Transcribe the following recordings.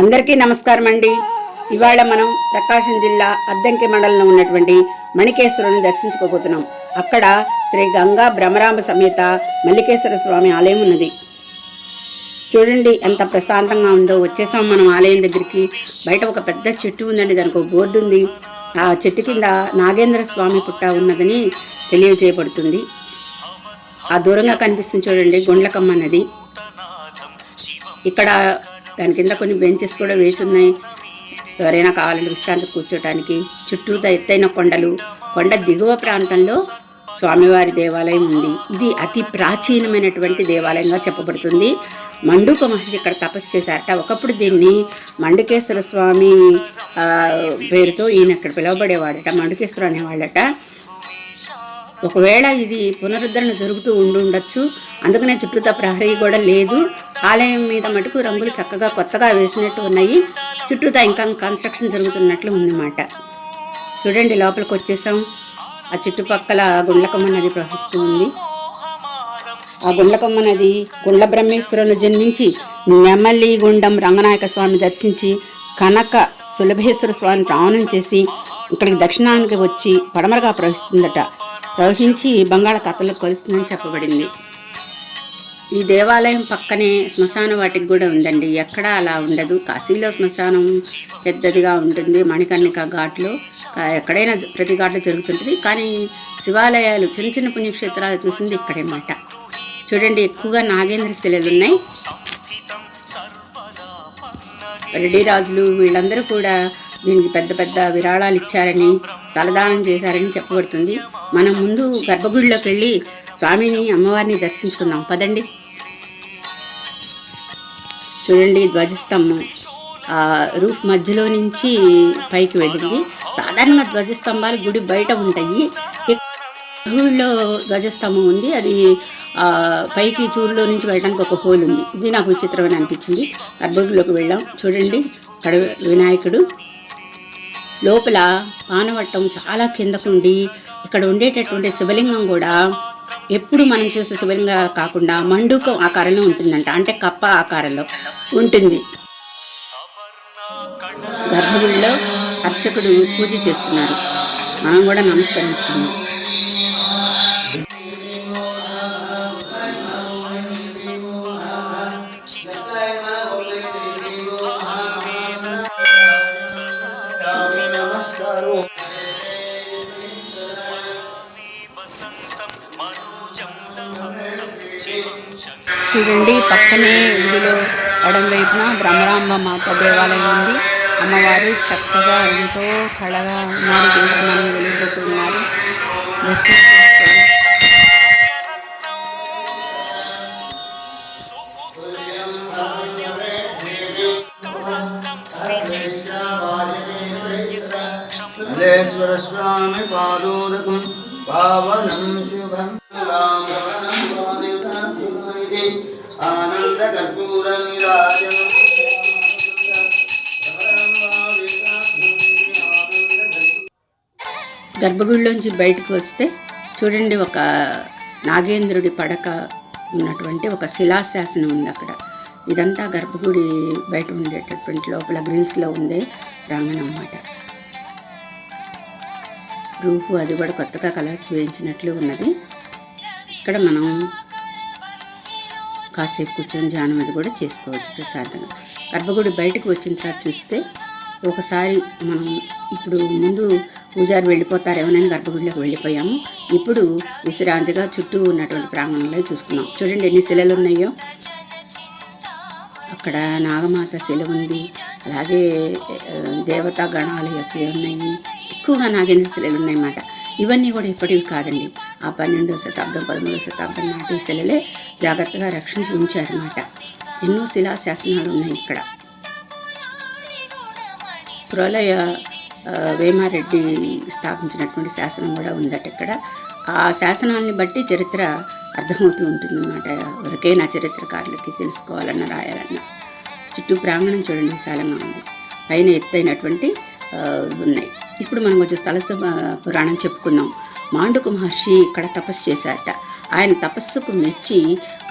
అందరికీ నమస్కారం అండి ఇవాళ మనం ప్రకాశం జిల్లా అద్దంకి మండలంలో ఉన్నటువంటి మణికేశ్వరుని దర్శించుకోబోతున్నాం. అక్కడ శ్రీ గంగా భ్రమరాంబ సమేత మల్లికేశ్వర స్వామి ఆలయం ఉన్నది. చూడండి ఎంత ప్రశాంతంగా ఉందో. వచ్చేసాం మనం ఆలయం దగ్గరికి. బయట ఒక పెద్ద చెట్టు ఉందండి. దానికి ఒక బోర్డు ఉంది. ఆ చెట్టు కింద నాగేంద్ర స్వామి పుట్ట ఉన్నదని తెలియజేయబడుతుంది. ఆ దూరంగా కనిపిస్తుంది చూడండి గుండ్లకమ్మ నది. ఇక్కడ దాని కింద కొన్ని బెంచెస్ కూడా వేసి ఉన్నాయి. ఎవరైనా కావాలంటే విశ్రాంతి కూర్చోటానికి చుట్టూతా ఎత్తైన కొండలు కొండ దిగువ ప్రాంతంలో స్వామివారి దేవాలయం ఉంది. ఇది అతి ప్రాచీనమైనటువంటి దేవాలయంగా చెప్పబడుతుంది. మండుక మహర్షి ఇక్కడ తపస్సు చేశారట. ఒకప్పుడు దీన్ని మండుకేశ్వర స్వామి పేరుతో ఈయన ఇక్కడ పిలువబడేవాడట మండుకేశ్వర అనేవాళ్ళట. ఒకవేళ ఇది పునరుద్ధరణ జరుగుతూ ఉండి ఉండొచ్చు అందుకనే చుట్టూతా ప్రహరీ కూడా లేదు. ఆలయం మీద మటుకు రంగులు చక్కగా కొత్తగా వేసినట్టు ఉన్నాయి. చుట్టూతా ఇంకా కన్స్ట్రక్షన్ జరుగుతున్నట్లు ఉందన్నమాట. చూడండి లోపలికి వచ్చేసాం. ఆ చుట్టుపక్కల గుండ్లకమ్మ నది ప్రవహిస్తూ ఉంది. ఆ గుండ్లకమ్మ నది గుండ్ల బ్రహ్మేశ్వరులు జన్మించి నెమలి గుండం రంగనాయక స్వామి దర్శించి కనక సులభేశ్వర స్వామిని ప్రాణం చేసి ఇక్కడికి దక్షిణానికి వచ్చి పడమరగా ప్రవహిస్తుందట. ప్రవహించి బంగాళాఖాతంలో కలుస్తుందని చెప్పబడింది. ఈ దేవాలయం పక్కనే శ్మశాన వాటికి కూడా ఉందండి. ఎక్కడా అలా ఉండదు. కాశీలో శ్మశానం పెద్దదిగా ఉంటుంది. మణికర్ణిక ఘాట్లో. ఎక్కడైనా ప్రతి ఘాట్లో జరుగుతుంటుంది. కానీ శివాలయాలు చిన్న చిన్న పుణ్యక్షేత్రాలు చూసింది ఇక్కడే మాట. చూడండి ఎక్కువగా నాగేంద్ర శిలలు ఉన్నాయి. రెడ్డి రాజులు వీళ్ళందరూ కూడా దీనికి పెద్ద పెద్ద విరాళాలు ఇచ్చారని స్థలదానం చేశారని చెప్పబడుతుంది. మనం ముందు గర్భగుడిలోకి వెళ్ళి స్వామిని అమ్మవారిని దర్శించుకుందాం. పదండి. చూడండి ధ్వజస్తంభం. రూఫ్ మధ్యలో నుంచి పైకి వెళ్ళింది. సాధారణంగా ధ్వజస్తంభాలు గుడి బయట ఉంటాయి. ఊళ్ళో ధ్వజస్తంభం ఉంది. అది పైకి చూరులో నుంచి వెళ్ళడానికి ఒక హోల్ ఉంది. ఇది నాకు విచిత్రమని అనిపించింది. గర్భగుడిలోకి వెళ్ళాం. చూడండి అక్కడ వినాయకుడు. లోపల పానవట్టం చాలా కిందకుండి ఇక్కడ ఉండేటటువంటి శివలింగం కూడా ఎప్పుడు మనం చూసే శివలింగం కాకుండా మండుకం ఆకారంలో ఉంటుందంట. అంటే కప్ప ఆకారంలో ఉంటుంది. గర్భగుడిలో అర్చకుడు పూజ చేస్తున్నారు. మనం కూడా నమస్కరించుకున్నాం చూడండి. పక్కనే ఇందులో ఎడం వైపున బ్రహ్మరాంబ మాత దేవాలయం ఉంది. అమ్మవారు చక్కగా ఎంతో కళగా ఉన్నారు. దీపమని వెలిగిపోతున్నారు స్వామి పాదోదకం పావనం శుభం గర్భగుడిలోంచి బయటకు వస్తే చూడండి ఒక నాగేంద్రుడి పడక ఉన్నటువంటి ఒక శిలాశాసనం ఉంది అక్కడ. ఇదంతా గర్భగుడి బయట ఉండేటటువంటి లోపల గ్రిల్స్లో ఉండే రంగం అన్నమాట. రూపు అది కూడా కొత్తగా కలర్స్ వేయించినట్లు ఉన్నది. ఇక్కడ మనం కాసేపు కూర్చొని ధ్యానం అది కూడా చేసుకోవచ్చు ప్రశాంతంగా. గర్భగుడి బయటకు వచ్చిన తర్వాత చూస్తే ఒకసారి మనం ఇప్పుడు ముందు పూజారి వెళ్ళిపోతారేమోనని గర్భగుడిలోకి వెళ్ళిపోయాము. ఇప్పుడు విశ్రాంతిగా చుట్టూ ఉన్నటువంటి ప్రాంగణంలో చూసుకున్నాం. చూడండి ఎన్ని శిలలు ఉన్నాయో. అక్కడ నాగమాత శిల ఉంది. అలాగే దేవతా గణాలు యొక్క ఉన్నాయి. ఎక్కువగా నాగేంద్ర శిలలు ఉన్నాయన్నమాట. ఇవన్నీ కూడా ఇప్పటివి కాదండి. ఆ పన్నెండో శతాబ్దం పదమూడవ శతాబ్దం నాటి శిలలే జాగ్రత్తగా రక్షించి ఉంచారన్నమాట. ఎన్నో శిలా శాసనాలు ఉన్నాయి ఇక్కడ. ప్రళయ వేమారెడ్డి స్థాపించినటువంటి శాసనం కూడా ఉందట ఇక్కడ. ఆ శాసనాన్ని బట్టి చరిత్ర అర్థమవుతూ ఉంటుందన్నమాట. ఎవరికైనా చరిత్రకారులకి తెలుసుకోవాలన్న రాయాలన్న. చుట్టూ ప్రాంగణం చూడండి విశాలంగా ఉంది పైన ఎత్తైనటువంటి ఉన్నాయి ఇప్పుడు మనం కొంచెం స్థల పురాణం చెప్పుకుందాం. మాండుక మహర్షి ఇక్కడ తపస్సు చేశారట. ఆయన తపస్సుకు మెచ్చి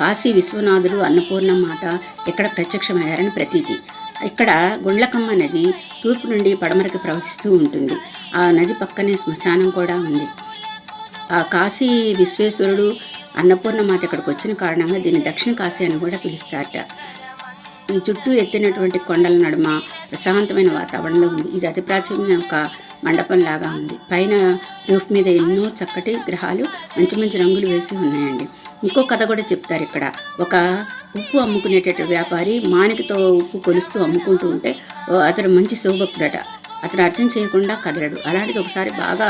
కాశీ విశ్వనాథుడు అన్నపూర్ణ మాత ఇక్కడ ప్రత్యక్షమయ్యారని ప్రతీతి. ఇక్కడ గుండ్లకమ్మ నది తూర్పు నుండి పడమరకి ప్రవహిస్తూ ఉంటుంది. ఆ నది పక్కనే శ్మశానం కూడా ఉంది. ఆ కాశీ విశ్వేశ్వరుడు అన్నపూర్ణ మాత ఇక్కడికి వచ్చిన కారణంగా దీన్ని దక్షిణ కాశీ అని కూడా పిలుస్తారట. ఈ చుట్టూ ఎత్తినటువంటి కొండల నడుమ ప్రశాంతమైన వాతావరణంలో ఉంది. ఇది అతి ప్రాచీన ఒక మండపం లాగా ఉంది. పైన రూఫ్ మీద ఎన్నో చక్కటి గ్రహాలు మంచి మంచి రంగులు వేసి ఉన్నాయండి. ఇంకో కథ కూడా చెప్తారు ఇక్కడ. ఒక ఉప్పు అమ్ముకునేటటువంటి వ్యాపారి మానికతో ఉప్పు కొలుస్తూ అమ్ముకుంటూ ఉంటే అతను మంచి శివభక్తుడట అతను అర్చన చేయకుండా కదలడు. అలాంటిది ఒకసారి బాగా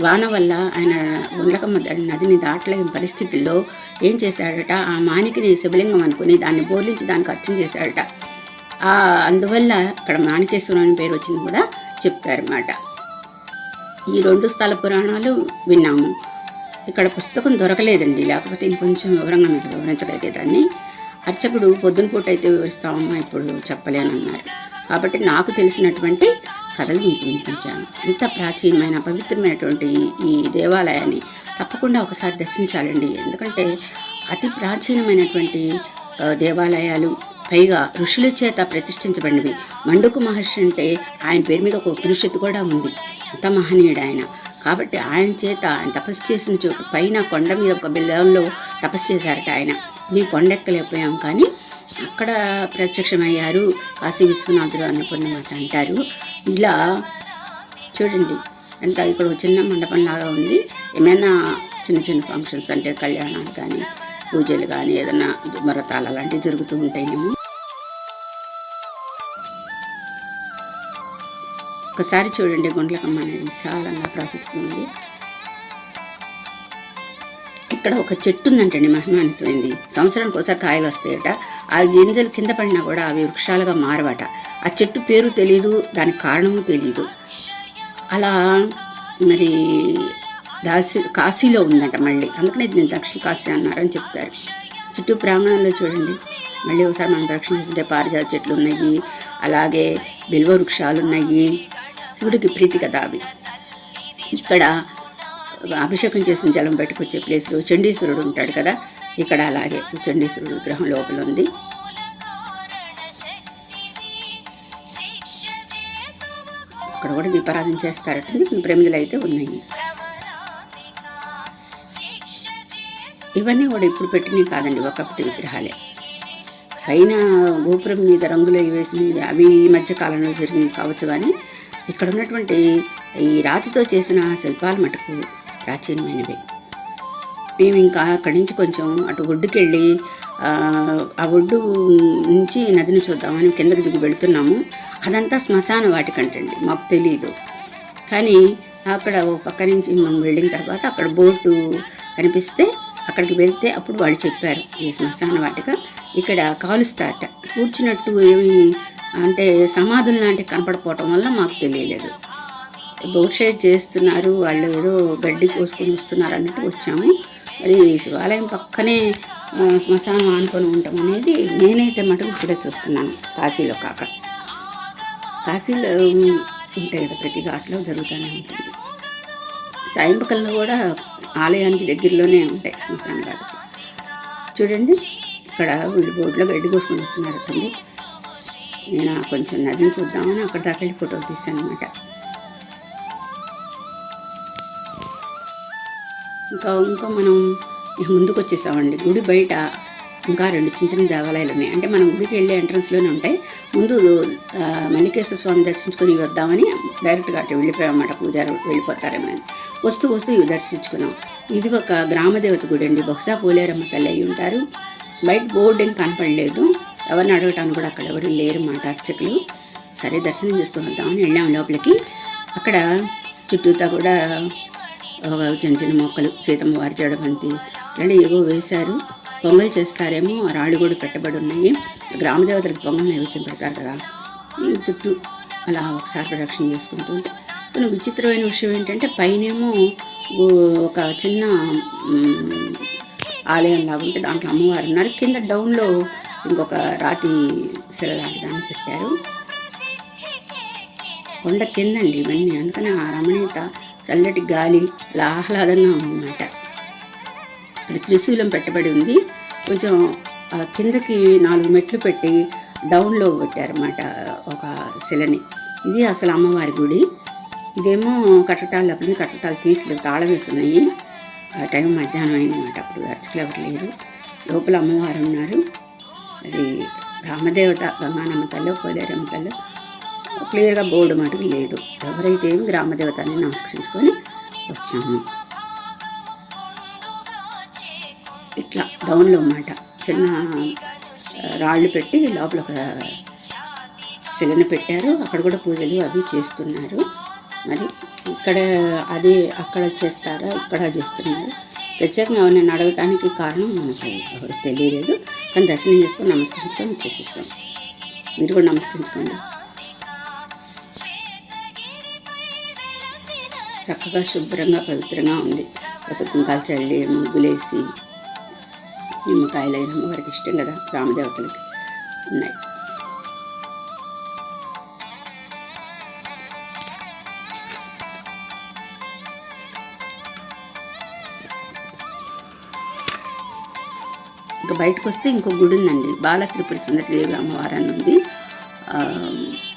వాన వల్ల ఆయన ఉండకమ్మ నదిని దాటలేని పరిస్థితుల్లో ఏం చేశాడట? ఆ మానికిని శివలింగం అనుకుని దాన్ని బోర్లించి దానికి అర్చన చేశాడట. ఆ అందువల్ల ఇక్కడ మాణికేశ్వరం అని పేరు వచ్చింది కూడా చెప్తారన్నమాట ఈ రెండు స్థల పురాణాలు విన్నాము. ఇక్కడ పుస్తకం దొరకలేదండి. లేకపోతే ఇంకొంచెం వివరంగా మీకు వివరించగలిగేదాన్ని అర్చకుడు పొద్దున పూట అయితే వివరిస్తామమ్మా ఇప్పుడు చెప్పలేనన్నారు. కాబట్టి నాకు తెలిసినటువంటి కథలు మీకు వినిపించాను. ఇంత ప్రాచీనమైన పవిత్రమైనటువంటి ఈ- దేవాలయాన్ని తప్పకుండా ఒకసారి దర్శించాలండి. ఎందుకంటే అతి ప్రాచీనమైనటువంటి దేవాలయాలు పైగా ఋషుల చేత ప్రతిష్ఠించబడినవి. మండుకు మహర్షి అంటే ఆయన పేరు మీద ఒక ఉపనిషత్తు కూడా ఉంది. అంత మహనీయుడు ఆయన. కాబట్టి ఆయన చేత ఆయన తపస్సు చేసిన చోటు పైన కొండ మీద ఒక బిల్లంలో తపస్సు చేశారట ఆయన. మేము కొండ ఎక్కలేకపోయాం కానీ అక్కడ ప్రత్యక్షమయ్యారు. కాశీ విశ్వనాథుడు అన్నపూర్ణమాత అంటారు. ఇలా చూడండి. ఎంత ఇక్కడ ఒక చిన్న మండపం లాగా ఉంది. ఏమైనా చిన్న చిన్న ఫంక్షన్స్ అంటే కళ్యాణాలు కానీ పూజలు కానీ ఏదైనా మరతాలు అలాంటివి జరుగుతూ ఉంటాయేమో. ఒకసారి చూడండి. గుండ్లకమ్మ అనేది విశాలంగా ప్రవహిస్తుంది. ఇక్కడ ఒక చెట్టు ఉందంటండి మహిమానితమైంది సంవత్సరానికి ఒకసారి కాయలు వస్తాయట. ఆ గింజలు కింద పడినా కూడా అవి వృక్షాలుగా మారవట. ఆ చెట్టు పేరు తెలియదు దానికి కారణము తెలియదు అలా మరి దాసి కాశీలో ఉందంట మళ్ళీ. అందుకనే దీన్ని దక్షిణ కాశీ అన్నారని చెప్తారు. చుట్టూ ప్రాంగణంలో చూడండి. మళ్ళీ ఒకసారి మనం దక్షిణ చూస్తుంటే పారిజాత చెట్లు ఉన్నాయి. అలాగే బిల్వ వృక్షాలు ఉన్నాయి. శివుడికి ప్రీతి కదా అవి. ఇక్కడ అభిషేకం చేసిన జలం పెట్టుకొచ్చే ప్లేస్లో చండీశ్వరుడు ఉంటాడు కదా? ఇక్కడ అలాగే చండీశ్వరుడు విగ్రహం లోపల ఉంది. అక్కడ కూడా దీపారాధన చేస్తారటండి ప్రమిదలు అయితే ఉన్నాయి. ఇవన్నీ కూడా ఇప్పుడు పెట్టినవి కాదండి ఒకప్పటి విగ్రహాలే. పైన గోపురం మీద రంగులు వేసినవి అవి ఈ మధ్య కాలంలో జరిగినవి కావచ్చు కానీ ఇక్కడ ఉన్నటువంటి ఈ రాతితో చేసిన శిల్పాలు మటుకు ప్రాచీనమైనవి మేము ఇంకా అక్కడి నుంచి కొంచెం అటు ఒడ్డుకెళ్ళి ఆ, ఆ ఒడ్డు నుంచి నదిని చూద్దామని కిందకి దిగి వెళుతున్నాము. అదంతా శ్మశాన వాటికంటండి మాకు తెలియదు కానీ అక్కడ ఓ పక్క నుంచి మనం వెళ్ళిన తర్వాత అక్కడ బోటు కనిపిస్తే అక్కడికి వెళ్తే అప్పుడు వాళ్ళు చెప్పారు ఈ శ్మశాన వాటిక ఇక్కడ కాలుస్తారట. కూర్చున్నట్టు ఏమి అంటే సమాధులు లాంటివి కనపడిపోవటం వల్ల మాకు తెలియలేదు. బోట్ చేస్తున్నారు. వాళ్ళు ఏదో గడ్డి కోసుకొని వస్తున్నారు అన్నట్టు వచ్చాము. మరి శివాలయం పక్కనే శ్మశానం ఆనుకొని ఉంటాం అనేది నేనైతే మటుకు ఇప్పుడే చూస్తున్నాను. కాశీలో కాక. కాశీలో ఉంటాయి కదా ప్రతి ఘాట్లో జరుగుతూనే ఉంటుంది. తాయింపకల్లో కూడా ఆలయానికి దగ్గరలోనే ఉంటాయి శ్మశాన ఘాట్లు చూడండి ఇక్కడ వీళ్ళు బోర్డులో గడ్డి కోసుకొని వస్తున్నారు. నేను కొంచెం నదిని చూద్దామని అక్కడ దాకా వెళ్ళి ఫోటోలు తీసాను అనమాట ఇంకా ఇంకా మనం ముందుకు వచ్చేసామండి. గుడి బయట ఇంకా రెండు చిన్న చిన్న దేవాలయాలు ఉన్నాయి. అంటే మనం గుడికి వెళ్ళే ఎంట్రన్స్లోనే ఉంటాయి. ముందు మల్లికేశ్వర స్వామి దర్శించుకొని వద్దామని డైరెక్ట్గా అటు వెళ్ళిపోయామన్నమాట పూజారు వెళ్ళిపోతారేమో అని. వస్తూ వస్తూ ఇవి దర్శించుకున్నాం. ఇది ఒక గ్రామదేవత గుడి అండి. బహుశా పోలేరమ్మ తల్లి అయి ఉంటారు. బయట బోర్డు ఏం కనపడలేదు. ఎవరిని అడగటానికి కూడా అక్కడ ఎవరు లేరు మాట అర్చకులు. సరే దర్శనం చేసుకుని వద్దామని వెళ్ళాం లోపలికి. అక్కడ చుట్టూతా కూడా చిన్న చిన్న మొక్కలు సీతమ్మ వారి జడబంతి రెండు ఏవో వేశారు. పొంగల్ చేస్తారేమో ఆ రాళ్ళు కూడా పెట్టబడి ఉన్నాయి. గ్రామదేవతలకు పొంగల్ నైవేద్యం పెడతారు కదా. ఈ చుట్టూ అలా ఒకసారి ప్రదక్షిణ చేసుకుంటూ కొన్ని విచిత్రమైన విషయం ఏంటంటే పైనేమో ఒక చిన్న ఆలయం లాగా ఉంటే దాంట్లో అమ్మవారు ఉన్నారు. కింద డౌన్లో ఇంకొక రాతి శిలలాంటి దాన్ని పెట్టారు. కొండ కిందండి ఇవన్నీ. అందుకని ఆ రమణీయత చల్లటి గాలి అలా ఆహ్లాదంగా ఉందన్నమాట. ఇక్కడ త్రిశూలం పెట్టబడి ఉంది. కొంచెం కిందకి నాలుగు మెట్లు పెట్టి డౌన్లో పెట్టారన్నమాట ఒక శిలని. ఇది అసలు అమ్మవారి గుడి. ఇదేమో కట్టటాలు అప్పుడు కట్టటాలు తీసి తాళం వేస్తున్నాయి. ఆ టైం మధ్యాహ్నం అయిందన్నమాట అప్పుడు అర్చకులు ఎవరు లేరు లోపల అమ్మవారు ఉన్నారు. అది రామదేవత గంగానమ్మ తల్లో పోలేరమ్మ తల్లో. క్లియర్గా బోర్డు మటుకు లేదు. ఎవరైతే గ్రామదేవతని గ్రామదేవత నమస్కరించుకొని వచ్చాము. ఇట్లా డౌన్లో అన్నమాట. చిన్న రాళ్ళు పెట్టి లోపల ఒక శిలను పెట్టారు. అక్కడ కూడా పూజలు అవి చేస్తున్నారు. మరి ఇక్కడ అది అక్కడ చేస్తారా ఇక్కడ చేస్తున్నారు? ప్రత్యేకంగా ఎవరినైనా అడగటానికి కారణం మనకు ఎవరు తెలియలేదు. కానీ దర్శనం చేసుకొని నమస్కరించుకొని వచ్చేసేసాం. మీరు కూడా నమస్కరించుకోండి. చక్కగా శుభ్రంగా పవిత్రంగా ఉంది. పసుపు కుంకాలు చల్లి ముగ్గులేసి నిమ్మకాయలు అయిన వారికి ఇష్టం కదా రామదేవతలకి ఉన్నాయి. ఇంకా బయటకు వస్తే ఇంకో గుడి ఉందండి. బాల త్రిపుర సుందరదేవి అమ్మవారు అని ఉంది. ఆ,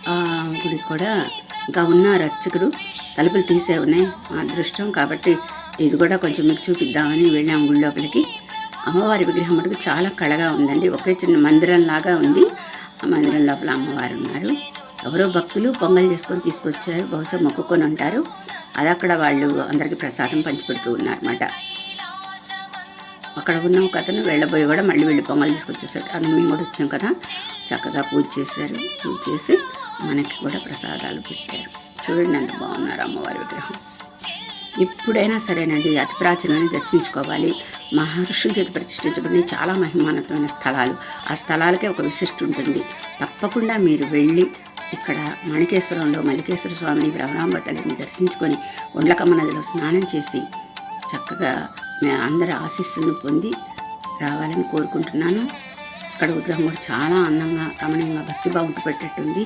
ఆ గుడి కూడా ఇంకా ఉన్నారు అర్చకుడు తలుపులు తీసే ఉన్నాయి మా అదృష్టం కాబట్టి ఇది కూడా కొంచెం మీకు చూపిద్దామని వెళ్ళాం గుడి లోపలికి అమ్మవారి విగ్రహం మటుకు చాలా కళగా ఉందండి. ఒకే చిన్న మందిరం లాగా ఉంది. ఆ మందిరం లోపల అమ్మవారు ఉన్నారు. ఎవరో భక్తులు పొంగల్ చేసుకొని తీసుకొచ్చారు. బహుశా మొక్కుకొని ఉంటారు. అది అక్కడ వాళ్ళు అందరికీ ప్రసాదం పంచిపెడుతూ ఉన్నారన్నమాట. అక్కడ ఉన్న ఒక అతను వెళ్ళబోయి కూడా మళ్ళీ వెళ్ళి పొంగల్ తీసుకొచ్చేసారు అన్నం మేము కూడా వచ్చాం కదా. చక్కగా పూజ చేశారు. పూజ చేసి మనకి కూడా ప్రసాదాలు పెట్టారు. చూడండి ఎంత బాగున్నారు అమ్మవారి విగ్రహం. ఎప్పుడైనా సరేనండి అతి ప్రాచీనాన్ని దర్శించుకోవాలి. మహర్షుల చేతి ప్రతిష్ఠించబడిన చాలా మహిమానతమైన స్థలాలు. ఆ స్థలాలకే ఒక విశిష్టి ఉంటుంది. తప్పకుండా మీరు వెళ్ళి ఇక్కడ మణికేశ్వరంలో మల్లికేశ్వర స్వామిని బ్రహ్మాంబ తల్లిని దర్శించుకొని ఒండ్లకమ్మ నదిలో స్నానం చేసి చక్కగా మీ అందరి ఆశీస్సులను పొంది రావాలని కోరుకుంటున్నాను. అక్కడ విగ్రహం కూడా చాలా అందంగా రమణీయంగా భక్తిభావంతో పెట్టేట్టుంది.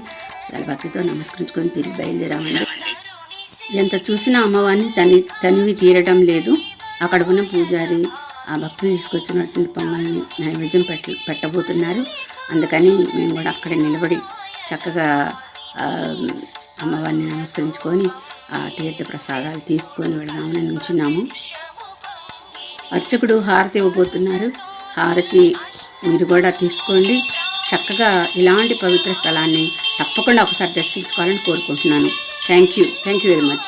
చాలా భక్తితో నమస్కరించుకొని తిరిగి బయలుదేరామండి. ఎంత చూసినా అమ్మవారిని తని తనివి తీరడం లేదు. అక్కడ ఉన్న పూజారి ఆ భక్తులు తీసుకొచ్చినటువంటి పొంగల్ని నైవేద్యం పెట్ట పెట్టబోతున్నారు. అందుకని మేము కూడా అక్కడ నిలబడి చక్కగా అమ్మవారిని నమస్కరించుకొని ఆ తీర్థ ప్రసాదాలు తీసుకొని వెళదామని నుంచున్నాము. అర్చకుడు హారతి ఇవ్వబోతున్నారు. హారతి మీరు కూడా తీసుకోండి. చక్కగా ఇలాంటి పవిత్ర స్థలాన్ని తప్పకుండా ఒకసారి దర్శించుకోవాలని కోరుకుంటున్నాను. Thank you thank you very much